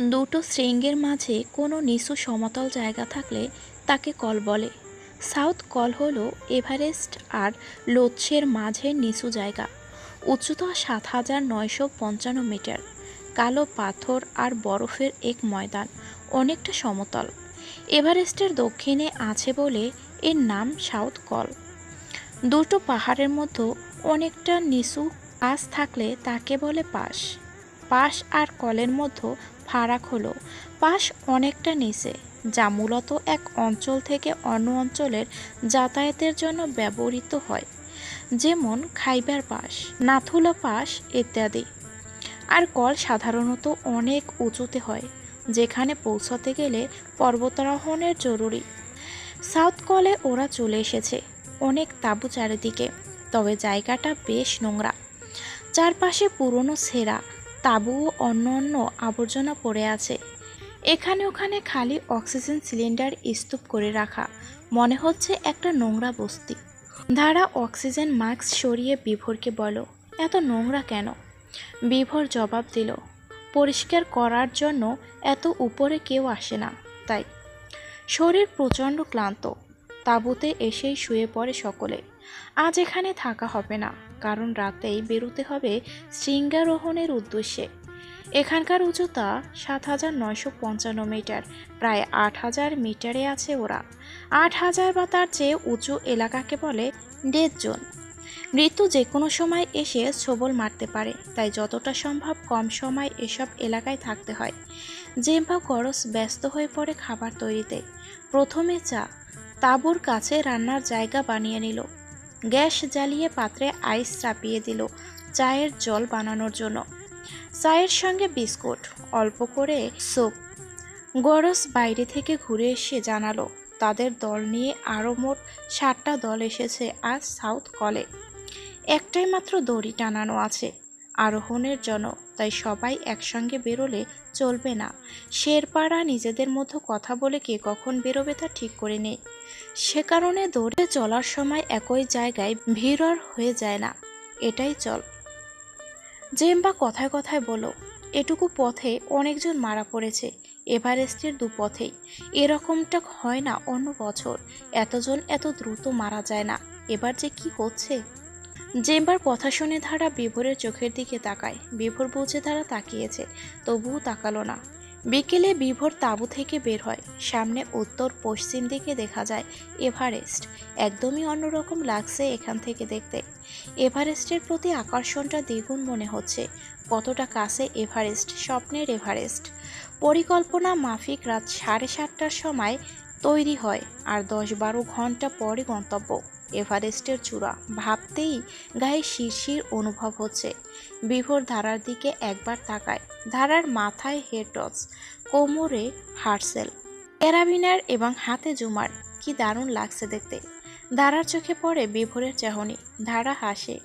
দুটো শৃঙ্গের মাঝে কোনো নিচু সমতল জায়গা থাকলে তাকে কল বলে। সাউথ কল হলো এভারেস্ট আর লোচ্ছের মাঝে নিচু জায়গা। উচ্চতা সাত হাজার নয়শো পঞ্চান্ন মিটার। কালো পাথর আর বরফের এক ময়দান, অনেকটা সমতল। এভারেস্টের দক্ষিণে আছে বলে এর নাম সাউথ কল। দুটো পাহাড়ের মধ্যে অনেকটা নিচু পাশ থাকলে তাকে বলে পাশ। পাশ আর কলের মধ্যে ফারাক হলো পাশ অনেকটা নিচে, যা মূলত এক অঞ্চল থেকে অন্য অঞ্চলের যাতায়াতের জন্য ব্যবহৃত হয়, যেমন খাইবার পাস নাথুলা পাস ইত্যাদি। আর কল সাধারণত অনেক উঁচুতে হয়, যেখানে পৌঁছাতে গেলে পর্বতারোহণের জরুরি। সাউথ কলে ওরা চলে এসেছে, অনেক তাঁবু চারিদিকে, তবে জায়গাটা বেশ নোংরা। চারপাশে পুরনো ছেঁড়া তাঁবু ও অন্য অন্য আবর্জনা পড়ে আছে। এখানে ওখানে খালি অক্সিজেন সিলিন্ডার স্তূপ করে রাখা। মনে হচ্ছে একটা নোংরা বস্তি। ধারা অক্সিজেন মাস্ক সরিয়ে বিভোরকে বলো, এত নোংরা কেন? বিভোর জবাব দিল, পরিষ্কার করার জন্য এত উপরে কেউ আসে না। তাই শরীর প্রচণ্ড ক্লান্ত। তাঁবুতে এসেই শুয়ে পড়ে সকলে। আজ এখানে থাকা হবে না, কারণ রাতেই বেরোতে হবে শৃঙ্গারোহণের উদ্দেশ্যে। এখানকার উচ্চতা সাত হাজার নয়শো পঞ্চান্ন মিটার, প্রায় আট হাজার মিটারে আছে ওরা। আট হাজার বা তার চেয়ে উঁচু এলাকাকে বলে ডেড জোন। মৃত্যু যে কোনো সময় এসে ছবল মারতে পারে, তাই যতটা সম্ভব কম সময় এসব এলাকায় থাকতে হয়। জেম্বা গরস ব্যস্ত হয়ে পড়ে খাবার তৈরিতে। প্রথমে চা, তাঁবুর কাছে রান্নার জায়গা বানিয়ে নিল। গ্যাস জ্বালিয়ে পাত্রে আইস চাপিয়ে দিল চায়ের জল বানানোর জন্য। চায়ের সঙ্গে বিস্কুট, অল্প করে সোপ গরস বাইরে থেকে ঘুরে এসে জানালো, তাদের দল নিয়ে আরও মোট ষাটটা দল এসেছে আজ সাউথ কলে। একটাই মাত্র দড়ি টানানো আছে, আরোহণের জন্য, তাই সবাই একসঙ্গে বেরোলে চলবে না। শেরপাড়া নিজেদের মধ্যে কথা বলে কে কখন বেরোবে তা ঠিক করে নেই। সে কারণে দৌড়ে চলার সময় একই জায়গায় ভিড় হয়ে যায় না। এটাই চল। জেম্বা কথায় কথায় বলো এটুকু পথে অনেকজন মারা পড়েছে। এভারেস্টের দু পথেই। এরকমটা হয় না অন্য বছর। এতজন এত দ্রুত মারা যায় না। এবার যে কি হচ্ছে? জেম্বার কথা শুনে ধারা বিভোরের চোখের দিকে তাকায়। বিভোর বুঝে ধারা তাকিয়েছে, তবুও তাকালো না। বিকেলে বিভোর তাঁবু থেকে বের হয়। সামনে উত্তর পশ্চিম দিকে দেখা যায় এভারেস্ট। একদমই অন্যরকম লাগছে এখান থেকে দেখতে। এভারেস্টের প্রতি আকর্ষণটা দ্বিগুণ মনে হচ্ছে। কতটা কাছে এভারেস্ট, স্বপ্নের এভারেস্ট। পরিকল্পনা মাফিক রাত সাড়ে সাতটার সময় তৈরি হয় আর দশ বারো ঘণ্টা পরে গন্তব্য। এভারেস্টের চূড়া। ভাবতেই গায়ে শিরশির অনুভব হচ্ছে। বিভোর ধারার দিকে একবার তাকায়। ধারার মাথায় হেড টর্চ কোমরে হার্সেল, ক্যারাবিনার এবং হাতে জুমার। কি দারুণ লাগছে দেখতে। ধারার চোখে পড়ে বিভোরের চাহনি। ধারা হাসে।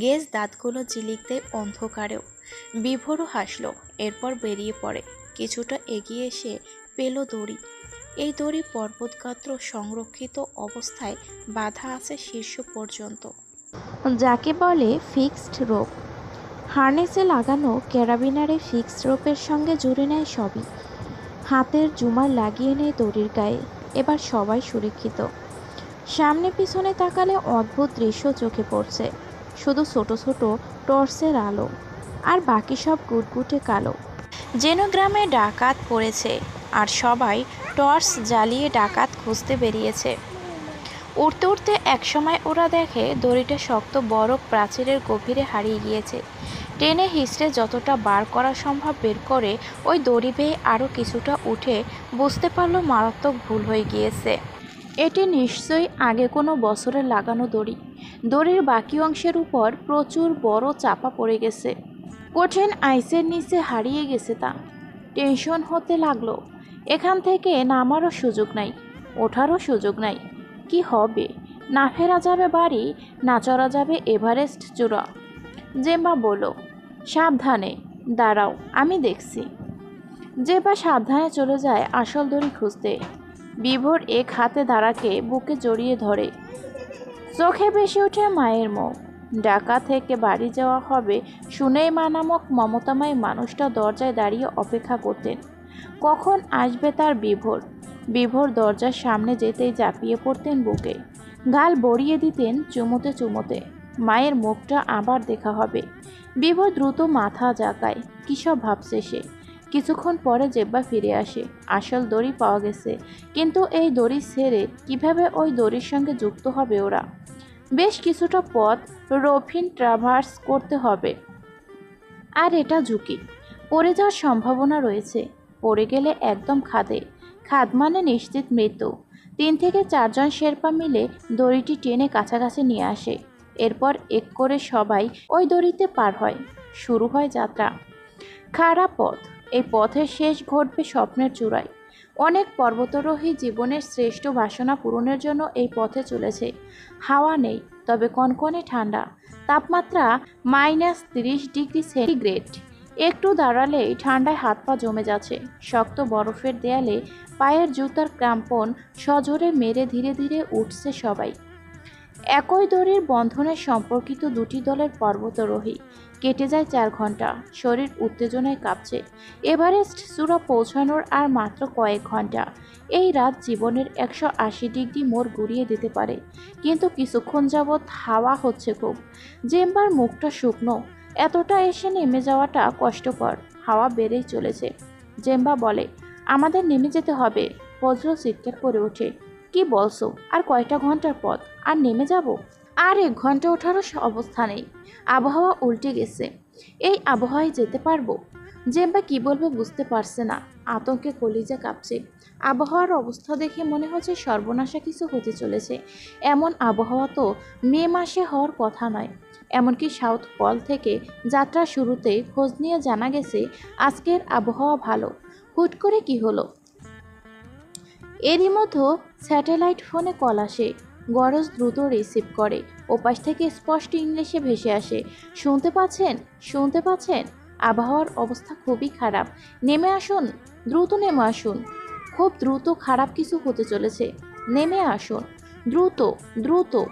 গেজ দাঁতগুলো জিলিকতে অন্ধকারেও। বিভোরও হাসলো, এরপর বেরিয়ে পড়ে। কিছুটা এগিয়ে এসে পেল দড়ি। এই দড়ি পর্বতগাত্র সংরক্ষিত অবস্থায় বাধা আছে শীর্ষ পর্যন্ত। যাকে বলে ফিক্সড রোপ। হার্নেসে লাগানো ক্যারাবিনারে ফিক্সড রোপের সঙ্গে জুড়ে নেয় সবই। হাতের জুমার লাগিয়ে নেয় দড়ির গায়ে, এবার সবাই সুরক্ষিত। সামনে পিছনে তাকালে অদ্ভুত দৃশ্য চোখে পড়ছে। শুধু ছোট ছোট টর্চের আলো, আর বাকি সব গুটগুটে কালো। যেন গ্রামে ডাকাত পড়েছে। আর সবাই টর্চ জ্বালিয়ে ডাকাত খুঁজতে বেরিয়েছে। উঠতে উঠতে একসময় ওরা দেখে দড়িটা শক্ত বরফ প্রাচীরের গভীরে হারিয়ে গিয়েছে। টেনে হিসড়ে যতটা বার করা সম্ভব বের করে ওই দড়ি বেয়ে আরও কিছুটা উঠে বুঝতে পারল মারাত্মক ভুল হয়ে গিয়েছে। এটি নিশ্চয়ই আগে কোনো বছরে লাগানো দড়ি। দড়ির বাকি অংশের উপর প্রচুর বড় চাপা পড়ে গেছে। কঠিন আইসের নিচে হারিয়ে গেছে তা। টেনশন হতে লাগল। এখান থেকে নামারও সুযোগ নাই, ওঠারও সুযোগ নাই। কি হবে? না ফেরা যাবে বাড়ি, না চড়া যাবে এভারেস্ট চূড়া। জেম্বা বলো সাবধানে, দাঁড়াও, আমি দেখছি। জেবা সাবধানে চলে যায় আসল দড়ি খুঁজতে। বিভোর এক হাতে দাঁড়াকে বুকে জড়িয়ে ধরে। চোখে বেশি ওঠে মায়ের মুখ। ঢাকা থেকে বাড়ি যাওয়া হবে শুনেই মা নামক মমতাময় মানুষটা দরজায় দাঁড়িয়ে অপেক্ষা করতেন। কখন আসবে তার বিভোর? বিভোর দরজার সামনে যেতেই ঝাঁপিয়ে পড়তেন বুকে। গাল বড়িয়ে দিতেন চুমোতে চুমোতে। মায়ের মুখটা আবার দেখা হবে। বিভোর দ্রুত মাথা জাগায়। কী সব ভাবছে সে? কিছুক্ষণ পরে জেব্বা ফিরে আসে। আসল দড়ি পাওয়া গেছে। কিন্তু এই দড়ি ছেড়ে কীভাবে ওই দড়ির সঙ্গে যুক্ত হবে ওরা? বেশ কিছুটা পথ রফিন ট্রাভার্স করতে হবে। আর এটা ঝুঁকি। পড়ে যাওয়ার সম্ভাবনা রয়েছে। পড়ে গেলে একদম খাদে। খাদ মানে নিশ্চিত মৃত্যু। তিন থেকে চারজন শেরপা মিলে দড়িটি টেনে কাছাকাছি নিয়ে আসে। এরপর এক করে সবাই ওই দড়িতে পার হয়। শুরু হয় যাত্রা। খারাপ পথ। এই পথের শেষ ঘটবে স্বপ্নের চূড়ায়। অনেক পর্বতারোহী জীবনের শ্রেষ্ঠ বাসনা পূরণের জন্য এই পথে চলেছে। হাওয়া নেই, তবে কনকনে ঠান্ডা। তাপমাত্রা মাইনাস তিরিশ ডিগ্রি সেন্টিগ্রেড। একটু দাঁড়ালেই ঠান্ডায় হাত পা জমে যাচ্ছে। শক্ত বরফের দেয়ালে পায়ের জুতার ক্রাম্পন সজোরে মেরে ধীরে ধীরে উঠছে সবাই। একই দড়ির বন্ধনে সম্পর্কিত দুটি দলের পর্বতারোহী। কেটে যায় চার ঘণ্টা শরীর উত্তেজনায় কাঁপছে। এভারেস্ট চূড়া পৌঁছানোর আর মাত্র কয়েক ঘণ্টা এই রাত জীবনের একশো আশি ডিগ্রি মোড় ঘুরিয়ে দিতে পারে। কিন্তু কিছুক্ষণ যাবৎ হাওয়া হচ্ছে খুব। জেম্বার মুখটা শুকনো। এতটা এসে নেমে যাওয়াটা কষ্টকর। হাওয়া বেড়েই চলেছে। জেম্বা বলে, আমাদের নেমে যেতে হবে। বজ্র চিৎকার করে ওঠে। কি বলছো? আর কয়টা ঘণ্টার পথ? আর নেমে যাব? আর এক ঘণ্টা ওঠারও অবস্থা নেই। আবহাওয়া উল্টে গেছে। এই আবহাওয়ায় যেতে পারব? জেম্বা কি বলবে বুঝতে পারছে না। আতঙ্কে কলিজা কাঁপছে। আবহাওয়ার অবস্থা দেখে মনে হচ্ছে সর্বনাশা কিছু হতে চলেছে। এমন আবহাওয়া তো মে মাসে হওয়ার কথা নয়। এমনকি সাউথ পল থেকে যাত্রা শুরুতে খোঁজ নিয়ে জানা গেছে, আজকের আবহাওয়া ভালো। হুট করে কি হলো? এরই মধ্যে স্যাটেলাইট ফোনে কল আসে। গরজ দ্রুত রিসিভ করে। ওপাশ থেকে স্পষ্ট ইংলিশে ভেসে আসে। শুনতে পাচ্ছেন? শুনতে পাচ্ছেন? আবহাওয়ার অবস্থা খুবই খারাপ। নেমে আসুন। দ্রুত নেমে আসুন। খুব দ্রুত খারাপ কিছু হতে চলেছে। নেমে আসুন। দ্রুত দ্রুত।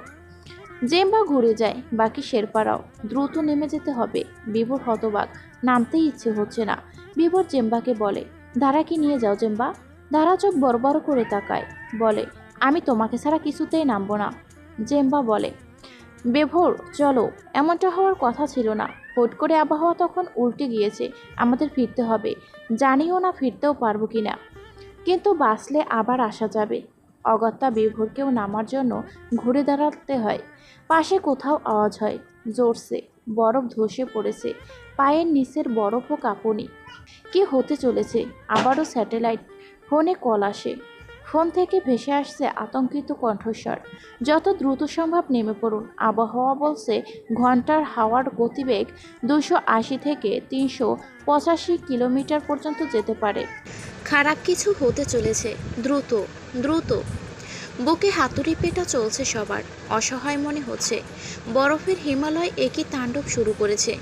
জেম্বা ঘুরে যায়, বাকি শেরপারাও। দ্রুত নেমে যেতে হবে। বিভোর হতবাক, নামতেই ইচ্ছে হচ্ছে না। বিভোর জেম্বাকে বলে, দাঁড়া কি নিয়ে যাও জেম্বা? দাঁড়া চোখ বড় করে তাকায়, বলে, আমি তোমাকে ছাড়া কিছুতেই নামবো না। জেম্বা বলে, বেভোর, চলো, এমনটা হওয়ার কথা ছিল না। হুট করে আবহাওয়া তখন উল্টে গিয়েছে, আমাদের ফিরতে হবে। জানিও না ফিরতেও পারব কি না কিন্তু বাঁচলে আবার আসা যাবে। অগত্যা বিভোরকেও নামার জন্য ঘুরে দাঁড়াতে হয়। পাশে কোথাও আওয়াজ হয়, জোরসে, বরফ ধসে পড়েছে, পায়ের নিচের বরফও কাঁপুনি। কি হতে চলেছে? আবারও স্যাটেলাইট, ফোনে কল আসে। ফোন থেকে ভেসে আসছে আতঙ্কিত কণ্ঠস্বর। যত দ্রুত সম্ভব নেমে পড়ুন। আবহাওয়া বলছে ঘণ্টার হাওয়ার গতিবেগ দুশো আশি থেকে তিনশো পঁচাশি কিলোমিটার পর্যন্ত যেতে পারে। খারাপ কিছু হতে চলেছে। দ্রুত দ্রুত। বুকে হাতুড়ি পেটা চলছে সবার। অসহায় মনে হচ্ছে। বরফের হিমালয় একই তাণ্ডব শুরু করেছে।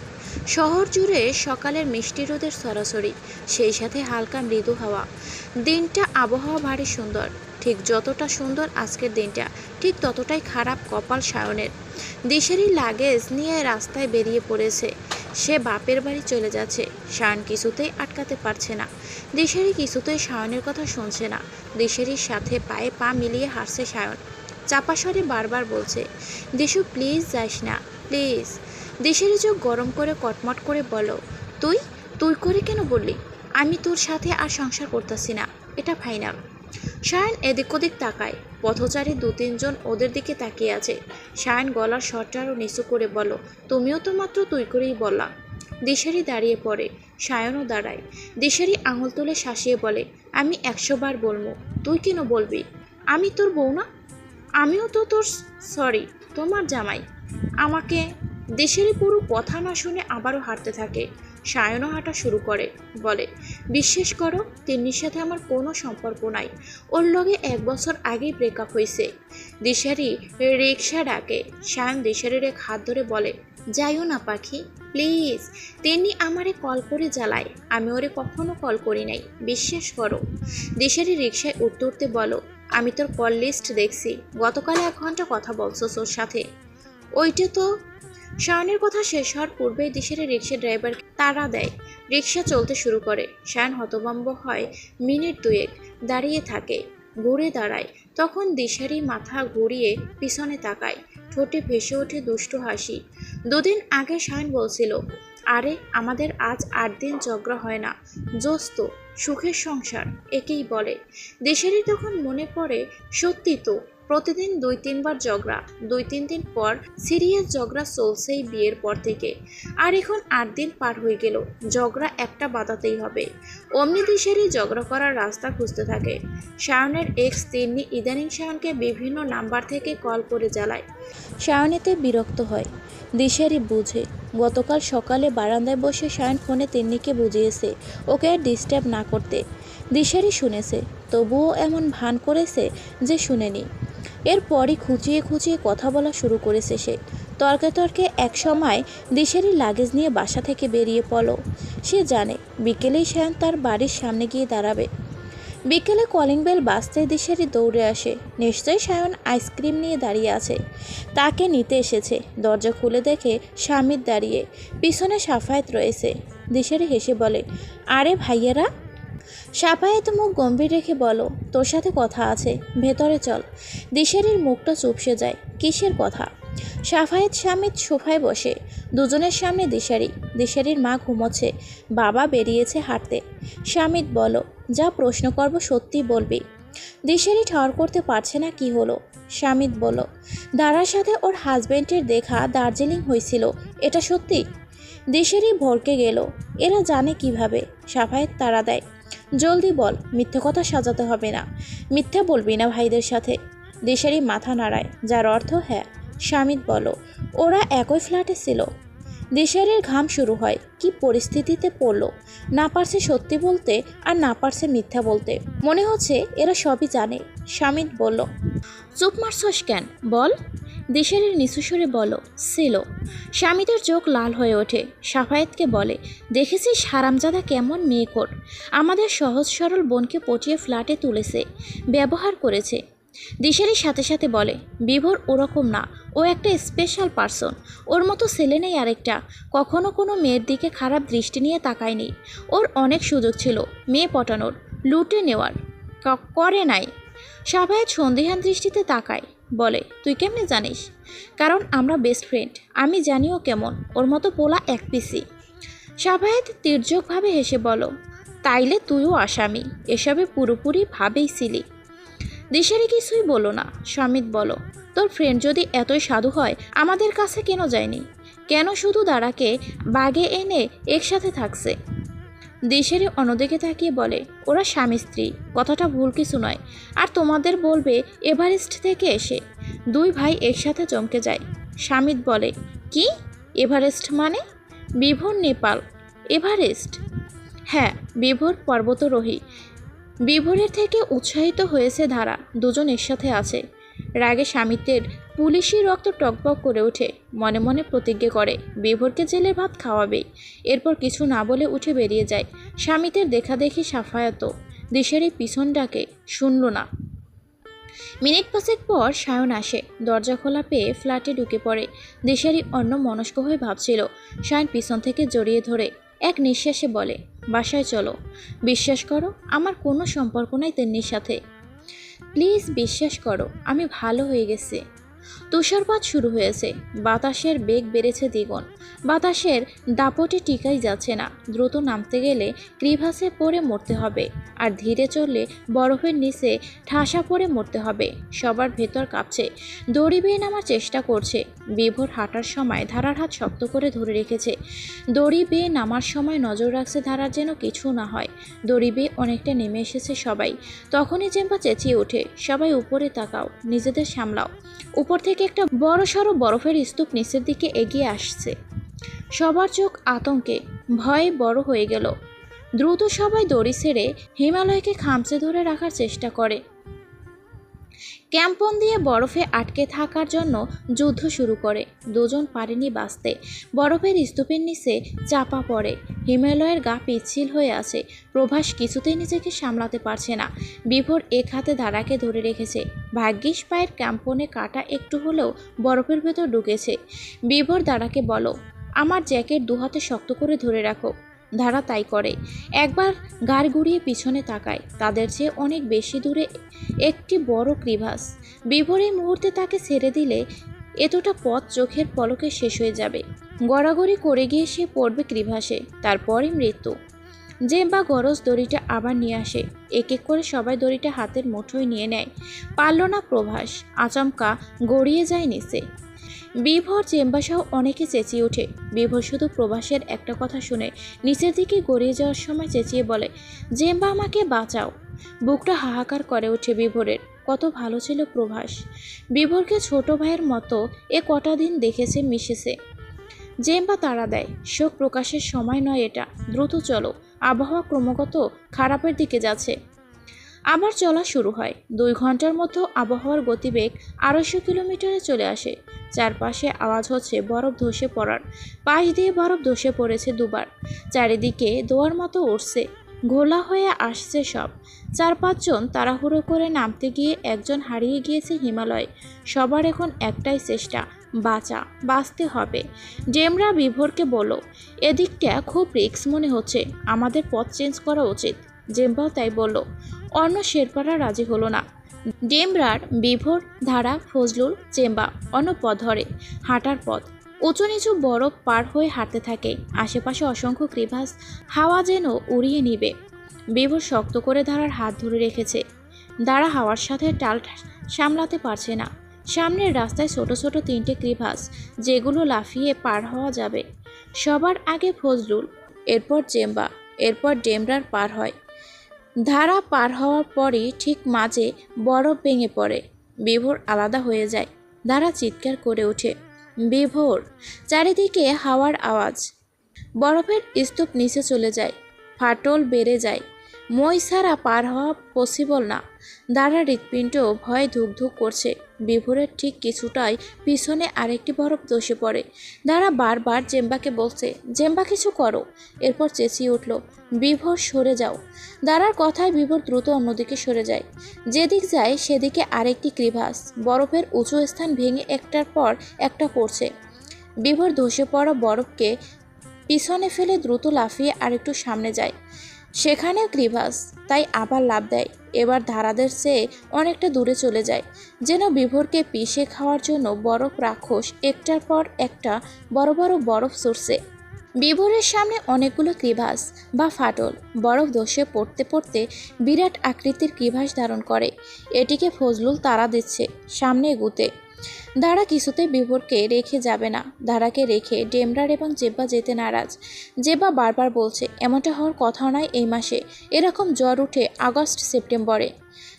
শহর জুড়ে সকালের মিষ্টি রোদের সরাসরি, সেই সাথে হালকা মৃদু হাওয়া। দিনটা আবহাওয়া ভারী সুন্দর। ঠিক যতটা সুন্দর আজকের দিনটা, ঠিক ততটাই খারাপ কপাল সায়নের। দেশেরই লাগেজ নিয়ে রাস্তায় বেরিয়ে পড়েছে। সে বাপের বাড়ি চলে যাচ্ছে। সায়ন কিছুতেই আটকাতে পারছে না। দেশেরই কিছুতেই সায়নের কথা শুনছে না। দেশেরই সাথে পায়ে পা মিলিয়ে হাসছে সায়ন। চাপাস্বরে বারবার বলছে, দিশু, প্লিজ যাস না। প্লিজ। দিশেরি চোখ গরম করে কটমট করে বলো, তুই তুই করে কেন বললি? আমি তোর সাথে আর সংসার করতেছি না, এটা ফাইনাল। সায়ন এদিক ওদিক তাকায়, পথচারী দু তিনজন ওদের দিকে তাকিয়ে আছে। সায়ন গলার স্বরটা আরও নিচু করে বলো, তুমিও তো মাত্র তুই করেই বললা। দিশেরি দাঁড়িয়ে পড়ে সায়নও দাঁড়ায়। দিশেরি আঙুল তুলে শাসিয়ে বলে, আমি একশো বার বলব, তুই কেন বলবি? আমি তোর বউ না? আমিও তো তোর সরি তোমার জামাই। আমাকে দেশেরই পুরো কথা না শুনে আবারও হাঁটতে থাকে। সায়নও হাঁটা শুরু করে, বলে, বিশ্বাস করো, তিন্নির সাথে আমার কোনো সম্পর্ক নাই। ওর লগে এক বছর আগেই ব্রেকআপ হয়েছে দিশারি রিক্সা ডাকে। সায়ন দিশারির এক হাত ধরে বলে, যাইও না পাখি প্লিজ তিনি আমারে কল করে জ্বালায়। আমি ওরে কখনো কল করি নাই, বিশ্বাস করো। দিশারি রিক্সায় উঠতে উঠতে বলো, আমি তোর কল লিস্ট দেখছি। গতকাল এক ঘণ্টা কথা বলছো ওর সাথে। ওইটা তো শায়নের কথা শেষ হওয়ার পূর্বেই দিশের রিক্সা ড্রাইভার তাড়া দেয়। রিক্সা চলতে শুরু করে। শায়ন হতভম্ব হয় মিনিট দুয়েক, দাঁড়িয়ে থাকে, ঘুরে দাঁড়ায়। তখন দিশারি মাথা ঘুরিয়ে পিছনে তাকায়, ঠোঁটে ভেসে ওঠে দুষ্টু হাসি। দুদিন আগে শায়ন বলছিল, আরে, আমাদের আজ আট দিন ঝগড়া হয় না। জোস্ত সুখের সংসার। একেই বলে। দেশেরই তখন মনে পড়ে, সত্যি তো প্রতিদিন দুই তিনবার ঝগড়া, দুই তিন দিন পর সিরিয়াস ঝগড়া চলছেই বিয়ের পর থেকে। আর এখন আট দিন পার হয়ে গেল, ঝগড়া একটা বাধাতেই হবে। অমনি দিশেরই ঝগড়া করার রাস্তা খুঁজতে থাকে। শায়নের এক্স তিন্নি ইদানিং শায়নকে বিভিন্ন নাম্বার থেকে কল করে জ্বালায়। সায়নেতে বিরক্ত হয়। দিশেরই বুঝে, গতকাল সকালে বারান্দায় বসে সায়ন ফোনে তিন্নিকে বুঝিয়েছে, ওকে আর ডিস্টার্ব না করতে। দিশেরই শুনেছে, তবুও এমন ভান করেছে যে শুনেনি। এরপরই খুঁচিয়ে খুঁচিয়ে কথা বলা শুরু করেছে সে। তর্কে তর্কে এক সময় দিশেরই লাগেজ নিয়ে বাসা থেকে বেরিয়ে পড়ো সে জানে, বিকেলেই সায়ন তার বাড়ির সামনে গিয়ে দাঁড়াবে। বিকেলে কলিং বেল বাজতে দিশেরই দৌড়ে আসে। নিশ্চয়ই সায়ন আইসক্রিম নিয়ে দাঁড়িয়ে আছে। তাকে নিতে এসেছে। দরজা খুলে দেখে স্বামীর দাঁড়িয়ে, পিছনে সাফায়েত রয়েছে। দিশেরি হেসে বলে, আরে ভাইয়েরা সাফায়েত মুখ গম্ভীর রেখে বলো, তোর সাথে কথা আছে, ভেতরে চল। দিশেরির মুখটা চুপসে যায়, কিসের কথা? সাফায়েত স্বামীর সোফায় বসে, দুজনের সামনে দিশারি, দিশারির মা ঘুমোচ্ছে, বাবা বেরিয়েছে হাঁটতে। স্বামীত বলো, যা প্রশ্ন করব সত্যি বলবি। দিশারি ঠর করতে পারছে না কি হলো। স্বামীত বলো দারার সাথে ওর হাজবেন্ডের দেখা দার্জিলিং হয়েছিল, এটা সত্যি? দিশেরি ভরকে গেল। এরা জানে কীভাবে। সাফায়েত তারা দেয়। জলদি বল, মিথ্যে কথা সাজাতে হবে না। মিথ্যা বলবি না ভাইদের সাথে। দেশেরই মাথা নাড়ায়, যার অর্থ হ্যাঁ স্বামীত বলো। ওরা একই ফ্ল্যাটে ছিল। দিশারির ঘাম শুরু হয়, কি পরিস্থিতিতে পড়ল। না পারছে সত্যি বলতে আর না পারছে মিথ্যা বলতে। মনে হচ্ছে এরা সবই জানে স্বামীত বলল চুপ মারছস কেন? বল। দিশারির নিচুসরে বলো, সেলো। স্বামীদের চোখ লাল হয়ে ওঠে। সাফায়েতকে বলে, দেখেছিস হারামজাদা কেমন মেয়ে মেয়েকোর আমাদের সহজ সরল বোনকে পটিয়ে ফ্ল্যাটে তুলেছে, ব্যবহার করেছে। দিশারির সাথে সাথে বলে, বিভোর ওরকম না, ও একটা স্পেশাল পার্সন ওর মতো ছেলে নেই আরেকটা। কখনো কোনো মেয়ের দিকে খারাপ দৃষ্টি নিয়ে তাকায়নি। ওর অনেক সুযোগ ছিল, মেয়ে পটানোর, লুটে নেওয়ার। করে নাই। সাফায়েত সন্দেহান দৃষ্টিতে তাকায়। বলে, তুই কেমনে জানিস? কারণ আমরা বেস্ট ফ্রেন্ড আমি জানিও কেমন, ওর মতো পোলা এক পিসি। সাফায়েত তীর্যকভাবে হেসে বলো, তাইলে তুইও আসামি, এসবে পুরোপুরি ভাবেই ছিলি দিশারি কিছুই বলো না সমিত বলো, তোর ফ্রেন্ড যদি এতই সাধু হয়, আমাদের কাছে কেন যায়নি? কেন শুধু দাঁড়াকে বাগে এনে একসাথে থাকছে? দিশেরি অন্যদিকে তাকিয়ে বলে, ওরা স্বামী স্ত্রী, কথাটা ভুল কিছু নয়। আর তোমাদের বলবে, এভারেস্ট থেকে এসে দুই ভাই একসাথে চমকে যায়। স্বামীত বলে, কি? এভারেস্ট মানে? বিভোর নেপাল। এভারেস্ট? হ্যাঁ বিভোর পর্বতরোহী। বিভোরের থেকে উৎসাহিত হয়েছে ধারা। দুজন একসাথে আছে। রাগে স্বামীত্বের পুলিশি রক্ত টকবক করে ওঠে, মনে মনে প্রতিজ্ঞা করে, বিভোরকে জেলের ভাত খাওয়াবেই এরপর কিছু না বলে উঠে বেরিয়ে যায়। স্বামীদের দেখা দেখি সাফায়াত, দিশের এই পিছন ডাকে শুনল না। মিনিট পাঁচেক পর সায়ন আসে, দরজা খোলা পেয়ে ফ্ল্যাটে ঢুকে পড়ে। দিশারি অন্য মনস্ক হয়ে ভাবছিল, সায়ন পিছন থেকে জড়িয়ে ধরে এক নিঃশ্বাসে বলে, বাসায় চলো। বিশ্বাস করো, আমার কোনো সম্পর্ক নাই তেমনির সাথে। প্লিজ বিশ্বাস করো আমি ভালো হয়ে গেছি। তুষারপাত শুরু হয়েছে। বাতাসের বেগ বেড়েছে দ্বিগুণ। বাতাসের দাপটে টিকাই যাচ্ছে না। দ্রুত নামতে গেলে ক্রিভাসে পড়ে মরতে হবে আর ধীরে চললে বরফের নিচে ঠাসা পড়ে মরতে হবে। সবার ভেতর কাঁপছে। দড়ি বেয়ে নামার চেষ্টা করছে। বিভোর হাঁটার সময় ধারার হাত শক্ত করে ধরে রেখেছে। দড়ি বেয়ে নামার সময় নজর রাখছে ধারার যেন কিছু না হয়। দড়ি বেয়ে অনেকটা নেমে এসেছে সবাই। তখনই চেম্পা চেঁচিয়ে ওঠে, সবাই উপরে তাকাও, নিজেদের সামলাও। উপর থেকে একটা বড় সড়ো বরফের স্তূপ নিচের দিকে এগিয়ে আসছে। সবার চোখ আতঙ্কে, ভয়ে বড় হয়ে গেল। দ্রুত সবাই দড়ি ছেড়ে হিমালয়কে খামচে ধরে রাখার চেষ্টা করে। ক্যাম্পন দিয়ে বরফে আটকে থাকার জন্য যুদ্ধ শুরু করে। দুজন পারেনি বাঁচতে। বরফের স্তূপের নিচে চাপা পড়ে। হিমালয়ের গা পিচ্ছিল হয়ে আছে। প্রভাস কিছুতেই নিজেকে সামলাতে পারছে না। বিভোর এক হাতে ধারাকে ধরে রেখেছে। ভাগ্যিস পায়ের ক্যাম্পনে কাটা একটু হলেও বরফের ভেতর ঢুকেছে। বিভোর দাঁড়াকে বলো আমার জ্যাকেট দু হাতে শক্ত করে ধরে রাখো। ধারা তাই করে। একবার গাড় গুড়িয়ে পিছনে তাকায়। তাদের চেয়ে অনেক বেশি দূরে একটি বড় ক্রিভাস। বিভোর এই মুহূর্তে তাকে ছেড়ে দিলে এতটা পথ চোখের পলকে শেষ হয়ে যাবে। গড়াগড়ি করে গিয়ে সে পড়বে ক্রিভাসে, তারপরই মৃত্যু। যে বা গরজ দড়িটা আবার নিয়ে আসে। এক এক করে সবাই দড়িটা হাতের মুঠোয় নিয়ে নেয়। পারল না প্রভাস। আচমকা গড়িয়ে যায় নিচে। বিভোর চেম্বাসহ অনেকে চেঁচিয়ে ওঠে। বিভোর শুধু প্রভাসের একটা কথা শুনে নিচের দিকে গড়িয়ে যাওয়ার সময় চেঁচিয়ে বলে, জেম্বা, আমাকে বাঁচাও। বুকটা হাহাকার করে ওঠে বিভোরের। কত ভালো ছিল প্রভাস। বিভোরকে ছোট ভাইয়ের মতো এ কটা দিন দেখেছে মিশেছে জেম্বা তাড়া দেয়, শোক প্রকাশের সময় নয় এটা। দ্রুত চলো। আবহাওয়া ক্রমাগত খারাপের দিকে যাচ্ছে। আবার চলা শুরু হয়। দুই ঘণ্টার মতো আবহাওয়ার গতিবেগ আড়াইশো কিলোমিটারে চলে আসে। চারপাশে আওয়াজ হচ্ছে বরফ ধসে পড়ার। পাশ দিয়ে বরফ ধসে পড়েছে দুবার। চারিদিকে দোয়ার মতো উঠছে ঘোলা হয়ে আসছে সব। চার পাঁচজন তাড়াহুড়ো করে নামতে গিয়ে একজন হারিয়ে গিয়েছে হিমালয়। সবার এখন একটাই চেষ্টা, বাঁচা, বাঁচতে হবে। ডেমরা বিভোরকে বলো, এদিকটা খুব রিক্স মনে হচ্ছে। আমাদের পথ চেঞ্জ করা উচিত। জেম্বাও তাই বলল। অন্য শেরপারা রাজি হলো না। ডেমরার বিভোর ধারা ফজলুল চেম্বা অন্য পথ ধরে, হাঁটার পথ। উঁচু নিচু বরফ পার হয়ে হাঁটতে থাকে। আশেপাশে অসংখ্য ক্রিভাস হাওয়া যেন উড়িয়ে নিবে। বিভোর শক্ত করে ধারার হাত ধরে রেখেছে। দাঁড়া হাওয়ার সাথে টাল সামলাতে পারছে না। সামনের রাস্তায় ছোট ছোট তিনটে ক্রিভাস যেগুলো লাফিয়ে পার হওয়া যাবে। সবার আগে ফজলুল, এরপর চেম্বা এরপর ডেমরার পার হয়। ধারা পার হওয়ার পরে ঠিক মাঝে বরফ ভেঙে পড়ে। বিভোর আলাদা হয়ে যায়। ধারা চিৎকার করে ওঠে। বিভোর, চারিদিকে হাওয়ার আওয়াজ। বরফের স্তূপ নিচে চলে যায়। ফাটল বেড়ে যায়। মই ছাড়া পার হওয়া পসিবল না। দাঁড়া হৃৎপিণ্ড ভয়ে ধুকধুক করছে। বিভোরের ঠিক কিছুটাই পিছনে আরেকটি বরফ দোষে পড়ে। দাঁড়া বারবার জেম্বাকে বলছে, জেম্বা, কিছু করো। এরপর চেঁচিয়ে উঠল, বিভোর সরে যাও। দাঁড়ার কথায় বিভোর দ্রুত অন্যদিকে সরে যায়। যেদিক যায় সেদিকে আরেকটি ক্রিভাস। বরফের উঁচু স্থান ভেঙে একটার পর একটা পড়ছে। বিভোর ধসে পড়া বরফকে পিছনে ফেলে দ্রুত লাফিয়ে আরেকটু সামনে যায়। সেখানেও ক্রিভাস তাই আবার লাভ দেয়। এবার ধারাদের চেয়ে অনেকটা দূরে চলে যায়। যেন বিভোরকে পিষে খাওয়ার জন্য বরফ রাক্ষস একটার পর একটা বড় বড় বরফ সরছে। বিভোরের সামনে অনেকগুলো ক্রিভাস বা ফাটল বরফ ধসে পড়তে পড়তে বিরাট আকৃতির ক্রিভাস ধারণ করে। এটিকে ফজলুল তারা দিচ্ছে সামনে এগুতে। দাঁড়া কিছুতেই বিভোরকে রেখে যাবে না। দাঁড়াকে রেখে ডেমরার এবং জেব্বা যেতে নারাজ। জেব্বা বারবার বলছে, এমনটা হওয়ার কথা নয় এই মাসে। এরকম জ্বর উঠে আগস্ট সেপ্টেম্বরে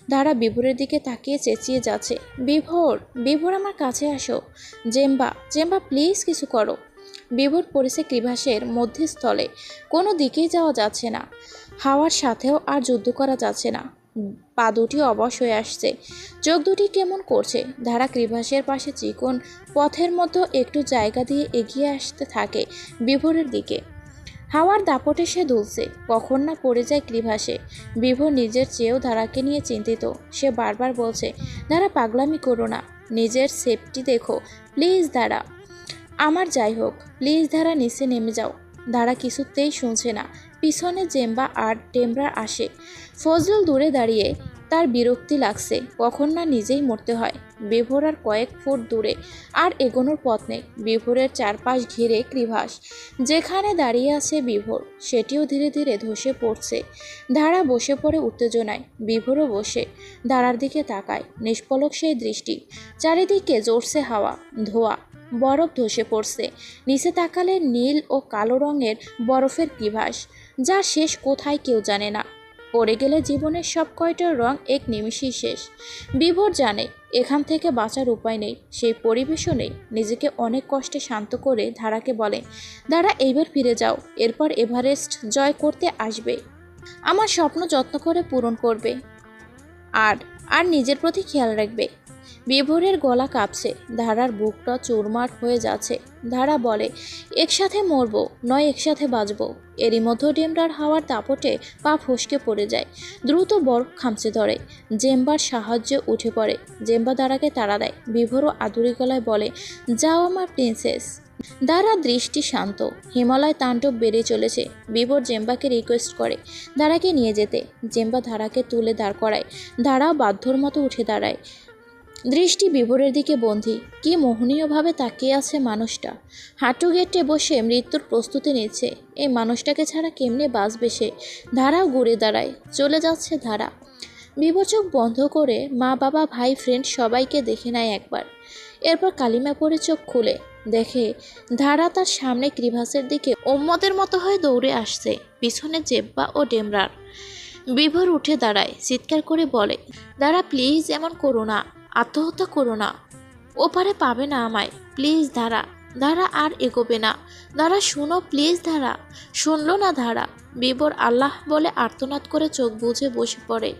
দাঁড়া বিভোরের দিকে তাকিয়ে চেঁচিয়ে যাচ্ছে, বিভোর বিভোর আমার কাছে আসো। জেম্বা জেম্বা প্লিজ কিছু করো বিভোর পড়েছে ক্রিভাসের মধ্যস্থলে। কোনো দিকেই যাওয়া যাচ্ছে না। হাওয়ার সাথেও আর যুদ্ধ করা যাচ্ছে না। পা দুটি অবশ হয়ে আসছে। চোখ দুটি কেমন করছে? ধারা ক্রিভাসের পাশে চিকন পথের মতো একটু জায়গা দিয়ে এগিয়ে আসতে থাকে বিভোরের দিকে। হাওয়ার দাপটে সে দুলছে, কখন না পড়ে যায় ক্রিভাসে। বিভোর নিজের চেয়েও ধারাকে নিয়ে চিন্তিত। সে বারবার বলছে, ধারা পাগলামি করো না। নিজের সেফটি দেখো। প্লিজ দাঁড়া আমার যাই হোক। প্লিজ ধারা নিচে নেমে যাও। ধারা কিছুতেই শুনছে না। পিছনে জেম্বা আর টেমরা আসে। ফজল দূরে দাঁড়িয়ে তার বিরক্তি লাগছে, কখন না নিজেই মরতে হয়। বিভোর আর কয়েক ফুট দূরে আর এগোনোর পথ নেই। বিভোরের চারপাশ ঘিরে ক্রিভাস। যেখানে দাঁড়িয়ে আছে বিভোর, সেটিও ধীরে ধীরে ধসে পড়ছে। ধারা বসে পড়ে উত্তেজনায়। বিভোরও বসে দাঁড়ার দিকে তাকায়। নিষ্পলক সেই দৃষ্টি। চারিদিকে জোরছে হাওয়া, ধোয়া, বরফ ধসে পড়ছে। নিচে তাকালে নীল ও কালো রঙের বরফের কিভাস যা শেষ কোথায় কেউ জানে না। পড়ে গেলে জীবনের সব কয়টা রং এক নিমিষেই শেষ। বিভোর জানে, এখান থেকে বাঁচার উপায় নেই, সেই পরিবেশও নেই। নিজেকে অনেক কষ্টে শান্ত করে ধারাকে বলে, দাঁড়া, এইবার ফিরে যাও, এরপর এভারেস্ট জয় করতে আসবে। আমার স্বপ্ন যত্ন করে পূরণ করবে। আর আর নিজের প্রতি খেয়াল রাখবে। বিভোরের গলা কাঁপছে। ধারার বুকটা চুরমার হয়ে যাচ্ছে। ধারা বলে, একসাথে মরবো, নয় একসাথে বাঁচবো। এরই মধ্যে ডেমরার হাওয়ার দাপটে পা ফসকে পড়ে যায়। দ্রুত বরফ খামচে ধরে। জেম্বার সাহায্যে উঠে পড়ে। জেম্বা দাঁড়াকে তাড়া দেয়। বিভোরও আদুরি গলায় বলে, যাও আমার প্রিন্সেস। দাঁড়া দৃষ্টি শান্ত। হিমালয় তাণ্ডব বেড়ে চলেছে। বিভোর জেম্বাকে রিকোয়েস্ট করে দাঁড়াকে নিয়ে যেতে। জেম্বা ধারাকে তুলে দাঁড় করায়। দাঁড়াও বাধ্যর মতো উঠে দাঁড়ায়। দৃষ্টি বিভোরের দিকে বন্ধি কি মোহনীয়ভাবে তাকিয়ে আছে মানুষটা। হাঁটু গেটে বসে মৃত্যুর প্রস্তুতি নিচ্ছে। এই মানুষটাকে ছাড়া কেমনে বাঁচবে সে? ধারাও ঘুরে দাঁড়ায়। চলে যাচ্ছে ধারা। চোখ বন্ধ করে মা, বাবা, ভাই ফ্রেন্ড সবাইকে দেখে নেয় একবার। এরপর কালিমা পরে চোখ খুলে। দেখে, ধারা তার সামনে ক্রিভাসের দিকে ওম্মদের মতো হয়ে দৌড়ে আসছে, পিছনে জেব্বা ও ডেমরার। বিভোর উঠে দাঁড়ায়, চিৎকার করে বলে দাঁড়া প্লিজ এমন করো না। আত্মহত্যা করো না। ওপারে পাবে না আমায়। প্লিজ ধারা ধারা আর এগোবে না। ধারা শোনো, প্লিজ ধারা শুনলো না ধারা বিবর আল্লাহ বলে আর্তনাদ করে চোখ বুঝে বসে পড়ে।